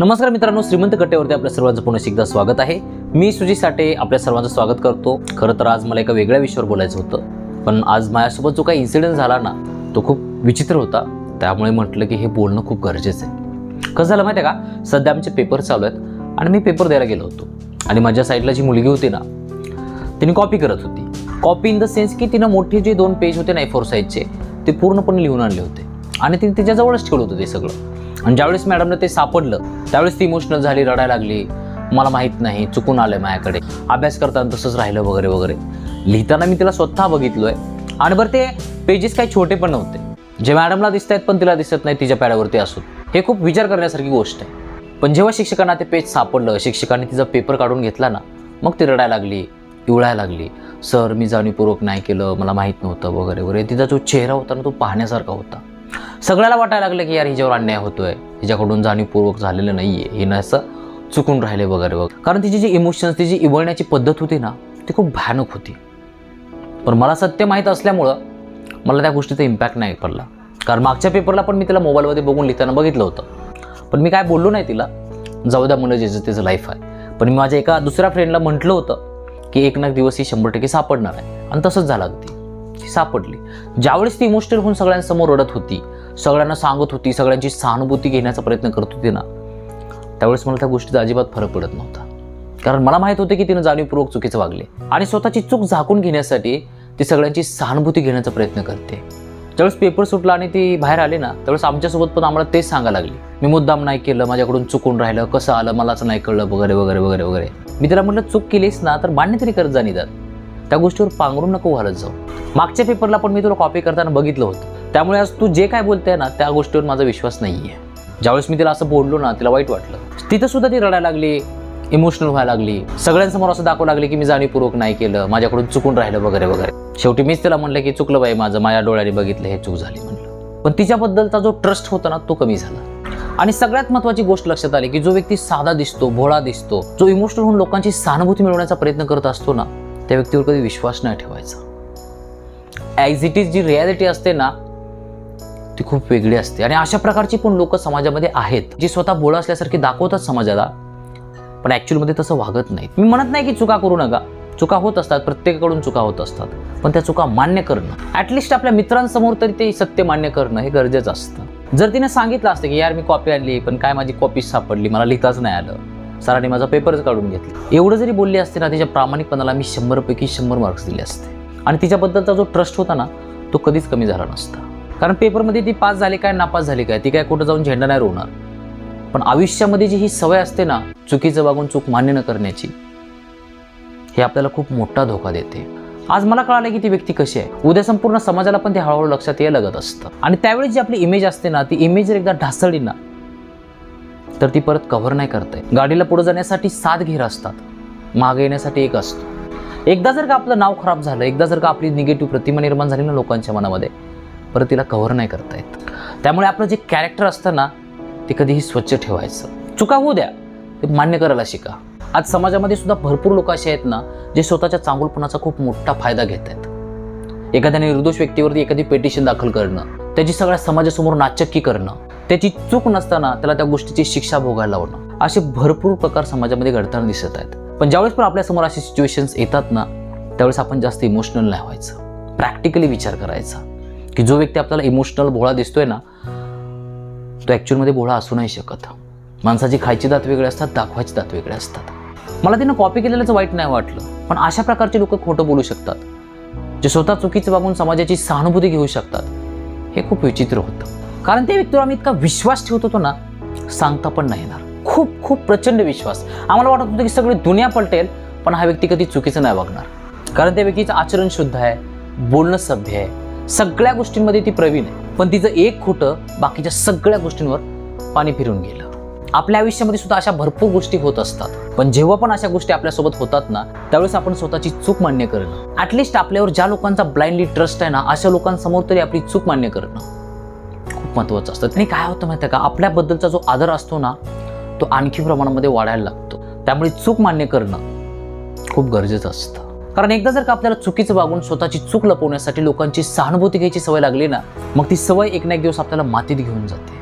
नमस्कार मित्रांनो श्रीमंत कट्ट्यावरती आपल्या सर्वांचं पुन्हा एकदा स्वागत आहे. मी सुजी साठे आपल्या सर्वांचं स्वागत करतो. खरं तर आज मला एका वेगळ्या विषयावर बोलायचं होतं. पण आज माझ्यासोबत जो काही इन्सिडेंट झाला ना तो खूप विचित्र होता. त्यामुळे म्हटलं की हे बोलणं खूप गरजेचं आहे. कसं झालं माहिती आहे का? सध्या आमचे पेपर चालू आहेत आणि मी पेपर द्यायला गेलो होतो. आणि माझ्या साईडला जी मुलगी होती ना तिने कॉपी करत होती. कॉपी इन द सेन्स की तिनं मोठे जे दोन पेज होते ना फोर साईजचे ते पूर्णपणे लिहून आणले होते. आणि तिने तिच्याजवळच ठेवलं होतं ते सगळं. आणि ज्यावेळेस मॅडमनं ते सापडलं त्यावेळेस ती इमोशनल झाली रडायला लागली. मला माहीत नाही चुकून आलं माझ्याकडे. अभ्यास करताना तसंच राहिलं वगैरे वगैरे. लिहिताना मी तिला स्वतः बघितलोय. आणि बरं ते पेजेस काही छोटे पण नव्हते. जे मॅडमला दिसत आहेत पण तिला दिसत नाही तिच्या पॅडावरती असून. हे खूप विचार करण्यासारखी गोष्ट आहे. पण जेव्हा शिक्षकांना ते पेज सापडलं शिक्षकांनी तिचा पेपर काढून घेतला ना मग ती रडायला लागली इवळायला लागली. सर मी जाणीवपूर्वक नाही केलं मला माहीत नव्हतं वगैरे वगैरे. तिचा जो चेहरा होता ना तो पाहण्यासारखा होता. सगळ्याला वाटायला लागलं की यार हिच्यावर अन्याय होतोय. हिच्याकडून जाणीवपूर्वक झालेलं नाही आहे हिनं असं चुकून राहिले वगैरे वगैरे. कारण तिची जी इमोशन्स तिची इवळण्याची पद्धत होती ना ती खूप भयानक होती. पण मला सत्य माहीत असल्यामुळं मला त्या गोष्टीचा इम्पॅक्ट नाही पडला. कारण मागच्या पेपरला पण मी तिला मोबाईलमध्ये बघून लिहिताना बघितलं होतं. पण मी काय बोललो नाही तिला जाऊ द्या मुलं ज्याचं त्याचं लाईफ आहे. पण मी माझ्या एका दुसऱ्या फ्रेंडला म्हटलं होतं की एक ना दिवस ही शंभर टक्के सापडणार आहे. आणि तसंच झालं अगदी. ती सापडली. ज्यावेळेस ती इमोशनल होऊन सगळ्यांसमोर रडत होती सगळ्यांना सांगत होती सगळ्यांची सहानुभूती घेण्याचा प्रयत्न करत होती ना. त्यावेळेस मला त्या गोष्टीचा अजिबात फरक पडत नव्हता. कारण मला माहीत होतं की तिनं जाणीवपूर्वक चुकीचं वागले. आणि स्वतःची चूक झाकून घेण्यासाठी ती सगळ्यांची सहानुभूती घेण्याचा प्रयत्न करते. ज्यावेळेस पेपर सुटला आणि ती बाहेर आली ना त्यावेळेस आमच्यासोबत पण आम्हाला तेच सांगायला लागली. मी मुद्दाम नाही केलं माझ्याकडून चुकून राहिलं कसं आलं मलाच नाही कळलं वगैरे वगैरे वगैरे वगैरे. मी तिला म्हटलं चूक केलीस ना तर मान्य तरी करत जा निदान. त्या गोष्टीवर पांघरून नको घालत जाऊ. मागच्या पेपरला पण मी तुला कॉपी करताना बघितलं होतं. त्यामुळे आज तू जे काय बोलते ना त्या गोष्टीवर माझा विश्वास नाही आहे ज्यावेळेस मी तिला असं बोललो ना तिला वाईट वाटलं. तिथं सुद्धा ती रडायला लागली इमोशनल व्हायला लागली. सगळ्यांसमोर असं दाखवू लागले की मी जाणीवपूर्वक नाही केलं माझ्याकडून चुकून राहिलं वगैरे वगैरे. शेवटी मीच तिला म्हणलं की चुकलं बाई माझं माझ्या डोळ्याने बघितलं हे चूक झाली म्हणलं. पण तिच्याबद्दलचा जो ट्रस्ट होता ना तो कमी झाला. आणि सगळ्यात महत्त्वाची गोष्ट लक्षात आली की जो व्यक्ती साधा दिसतो भोळा दिसतो जो इमोशनल होऊन लोकांची सहानुभूती मिळवण्याचा प्रयत्न करत असतो ना त्या व्यक्तीवर कधी विश्वास नाही ठेवायचा. ॲज इट इज जी रियालिटी असते ना ती खूप वेगळी असते. आणि अशा प्रकारची पण लोक समाजामध्ये आहेत जी स्वतः बोळ असल्यासारखी दाखवतात समाजाला पण ॲक्च्युअलमध्ये तसं वागत नाहीत. मी म्हणत नाही की चुका करू नका. चुका होत असतात प्रत्येकाकडून चुका होत असतात पण त्या चुका मान्य करणं ॲटलिस्ट आपल्या मित्रांसमोर तरी ते सत्य मान्य करणं हे गरजेचं असतं. जर तिने सांगितलं असतं की यार मी कॉपी आणली पण काय माझी कॉपी सापडली? मला लिहिताच नाही आलं. सरांनी माझा पेपरच काढून घेतला. एवढं जरी बोलली असते ना तिच्या प्रामाणिकपणाला मी शंभरपैकी शंभर मार्क्स दिले असते. आणि तिच्याबद्दलचा जो ट्रस्ट होता ना तो कधीच कमी झाला नसता. कारण पेपरमध्ये ती पास झाली काय नापास झाली काय? ती काय कुठं जाऊन झेंडा नाही रोवणार. पण आयुष्यामध्ये जी ही सवय असते ना चुकीचं वागून चूक मान्य न करण्याची हे आपल्याला खूप मोठा धोका देते. आज मला कळालं की ती व्यक्ती कशी आहे. उद्या संपूर्ण समाजाला पण ते हळूहळू लक्षात यायला लागत असतं. आणि त्यावेळी जी आपली इमेज असते ना ती इमेज जर एकदा ढासळली ना तर ती परत कव्हर नाही करत आहे गाडीला पुढे जाण्यासाठी सात घेर असतात. मागे येण्यासाठी एक असतो. एकदा जर का आपलं नाव खराब झालं एकदा जर का आपली निगेटिव्ह प्रतिमा निर्माण झाली ना लोकांच्या मनामध्ये परत तिला कव्हर नाही करता येत. त्यामुळे आपलं जे कॅरेक्टर असतं ना ते कधीही स्वच्छ ठेवायचं. चुका होऊ द्या ते मान्य करायला शिका. आज समाजामध्ये सुद्धा भरपूर लोक असे आहेत ना जे स्वतःच्या चांगुलपणाचा खूप मोठा फायदा घेत आहेत. एखाद्या निर्दोष व्यक्तीवरती एखादी पेटिशन दाखल करणं त्याची सगळ्या समाजासमोर नाचक्की करणं त्याची चूक नसताना त्याला त्या गोष्टीची शिक्षा भोगायला लावणं असे भरपूर प्रकार समाजामध्ये घडताना दिसत आहेत. पण ज्यावेळेस पण आपल्यासमोर असे सिच्युएशन्स येतात ना त्यावेळेस आपण जास्त इमोशनल नाही व्हायचं. प्रॅक्टिकली विचार करायचा. की जो व्यक्ती आपल्याला इमोशनल भोळा दिसतोय ना तो ॲक्च्युअलमध्ये भोळा असू नाही शकत. माणसाची खायची दात वेगळे असतात दाखवायची दात वेगळे असतात. मला तिनं कॉपी केलेल्याचं वाईट नाही वाटलं पण अशा प्रकारचे लोक खोटं बोलू शकतात जे स्वतः चुकीचं वागून समाजाची सहानुभूती घेऊ शकतात. हे खूप विचित्र होतं. कारण त्या व्यक्तीवर आम्ही इतका विश्वास ठेवत होतो ना सांगता पण नाही येणार. खूप खूप प्रचंड विश्वास. आम्हाला वाटत होतं की सगळी दुनिया पलटेल पण हा व्यक्ती कधी चुकीचं नाही वागणार. कारण त्या व्यक्तीचं आचरण शुद्ध आहे बोलणं सभ्य आहे. सगळ्या गोष्टींमध्ये ती प्रवीण आहे. पण तिचं एक खोटं बाकीच्या सगळ्या गोष्टींवर पाणी फिरून गेलं. आपल्या आयुष्यामध्ये सुद्धा अशा भरपूर गोष्टी होत असतात. पण जेव्हा पण अशा गोष्टी आपल्यासोबत होतात ना त्यावेळेस आपण स्वतःची चूक मान्य करणं. ॲटलिस्ट आपल्यावर ज्या लोकांचा ब्लाइंडली ट्रस्ट आहे ना अशा लोकांसमोर तरी आपली चूक मान्य करणं. खूप महत्त्वाचं असतं. आणि काय होतं माहिती आहे का? आपल्याबद्दलचा जो आदर असतो ना तो आणखी प्रमाणामध्ये वाढायला लागतो. त्यामुळे चूक मान्य करणं खूप गरजेचं असतं. कारण एकदा जर का आपल्याला चुकीचं वागून स्वतःची चूक लपवण्यासाठी लोकांची सहानुभूती घ्यायची सवय लागली ना मग ती सवय एक ना एक दिवस आपल्याला मातीत घेऊन जाते.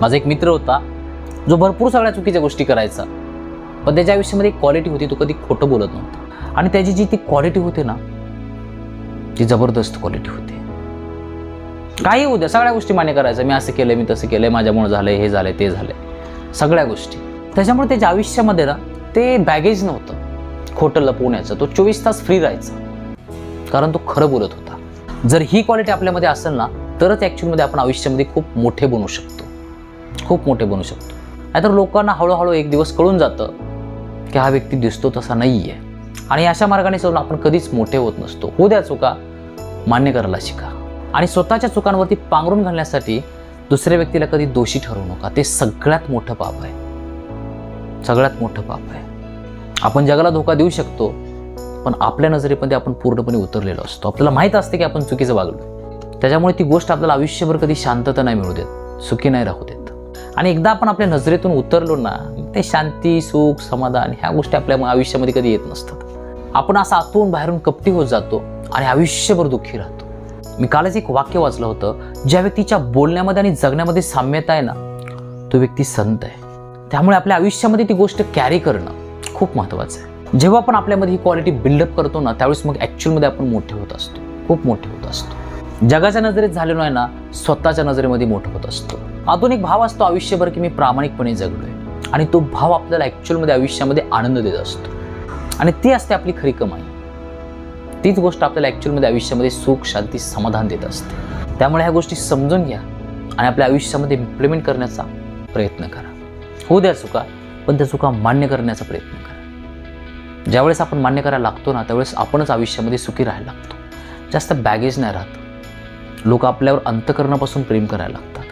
माझा एक मित्र होता जो भरपूर सगळ्या चुकीच्या गोष्टी करायचा पण त्याच्या आयुष्यामध्ये एक क्वालिटी होती तो कधी खोटं बोलत नव्हता. आणि त्याची जी ती क्वालिटी होती ना ती जबरदस्त क्वालिटी होती. काही होऊ द्या सगळ्या गोष्टी मान्य करायचं मी असं केलं मी तसं केलंय माझ्यामुळे झालंय हे झालंय ते झालंय. सगळ्या गोष्टी. त्याच्यामुळे त्याच्या आयुष्यामध्ये ना ते बॅगेज नव्हतं. खोटं लपवण्याचं तो चोवीस तास फ्री राहायचा. कारण तो खरं बोलत होता. जर ही क्वालिटी आपल्यामध्ये असेल ना तरच ॲक्च्युअलमध्ये आपण आयुष्यामध्ये खूप मोठे बनू शकतो. खूप मोठे बनू शकतो. नाहीतर लोकांना हळूहळू एक दिवस कळून जातं की हा व्यक्ती दिसतो तसा नाही आहे आणि अशा मार्गाने चालून आपण कधीच मोठे होत नसतो. हो द्या चुका मान्य करायला शिका. आणि स्वतःच्या चुकांवरती पांघरून घालण्यासाठी दुसऱ्या व्यक्तीला कधी दोषी ठरवू नका. ते सगळ्यात मोठं पाप आहे. सगळ्यात मोठं पाप आहे. आपण जगाला धोका देऊ शकतो पण आपल्या नजरेमध्ये आपण पूर्णपणे उतरलेलो असतो. आपल्याला माहीत असते की आपण चुकीचं वागलो त्याच्यामुळे ती गोष्ट आपल्याला आयुष्यभर कधी शांतता नाही मिळू देत सुखी नाही राहू देत. आणि एकदा आपण आपल्या नजरेतून उतरलो ना ते शांती सुख समाधान ह्या गोष्टी आपल्या आयुष्यामध्ये कधी येत नसतात. आपण असं आतून बाहेरून कपटी होत जातो आणि आयुष्यभर दुःखी राहतो. मी कालच एक वाक्य वाचलं होतं ज्या व्यक्तीच्या बोलण्यामध्ये आणि जगण्यामध्ये साम्यता आहे ना तो व्यक्ती संत आहे. त्यामुळे आपल्या आयुष्यामध्ये ती गोष्ट कॅरी करणं खूप महत्त्वाचं आहे. जेव्हा आपण आपल्यामध्ये ही क्वालिटी बिल्डअप करतो ना त्यावेळेस मग ॲक्च्युअलमध्ये आपण मोठे होत असतो. खूप मोठे होत असतो. जगाच्या नजरेत झालेलो आहे ना स्वतःच्या नजरेमध्ये मोठं होत असतो. आतून एक भाव असतो आयुष्यभर की मी प्रामाणिकपणे जगलोय. आणि तो भाव आपल्याला ॲक्च्युअलमध्ये आयुष्यामध्ये आनंद देत असतो. आणि ती असते आपली खरी कमाई. तीच गोष्ट आपल्याला ॲक्च्युअलमध्ये आयुष्यामध्ये सुख शांती समाधान देत असते. त्यामुळे ह्या गोष्टी समजून घ्या आणि आपल्या आयुष्यामध्ये इम्प्लिमेंट करण्याचा प्रयत्न करा. होऊ द्या चुका पण त्या चुका मान्य करण्याचा प्रयत्न करा. ज्यावेळेस आपण मान्य करायला लागतो ना त्यावेळेस आपणच आयुष्यामध्ये सुखी राहायला लागतो. जास्त बॅगेज नाही राहत. लोक आपल्यावर अंतकरणापासून प्रेम करायला लागतात.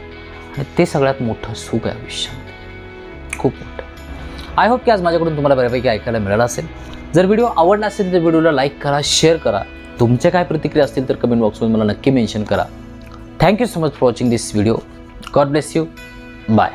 आणि ते सगळ्यात मोठं सुख आहे आयुष्यामध्ये. खूप मोठं. आय होप की आज माझ्याकडून तुम्हाला बऱ्यापैकी ऐकायला मिळालं असेल. जर व्हिडिओ आवडला असेल तर व्हिडिओला लाईक करा शेअर करा. तुमच्या काय प्रतिक्रिया असतील तर कमेंट बॉक्समध्ये मला नक्की मेन्शन करा. Thank you so much for watching this video God bless you bye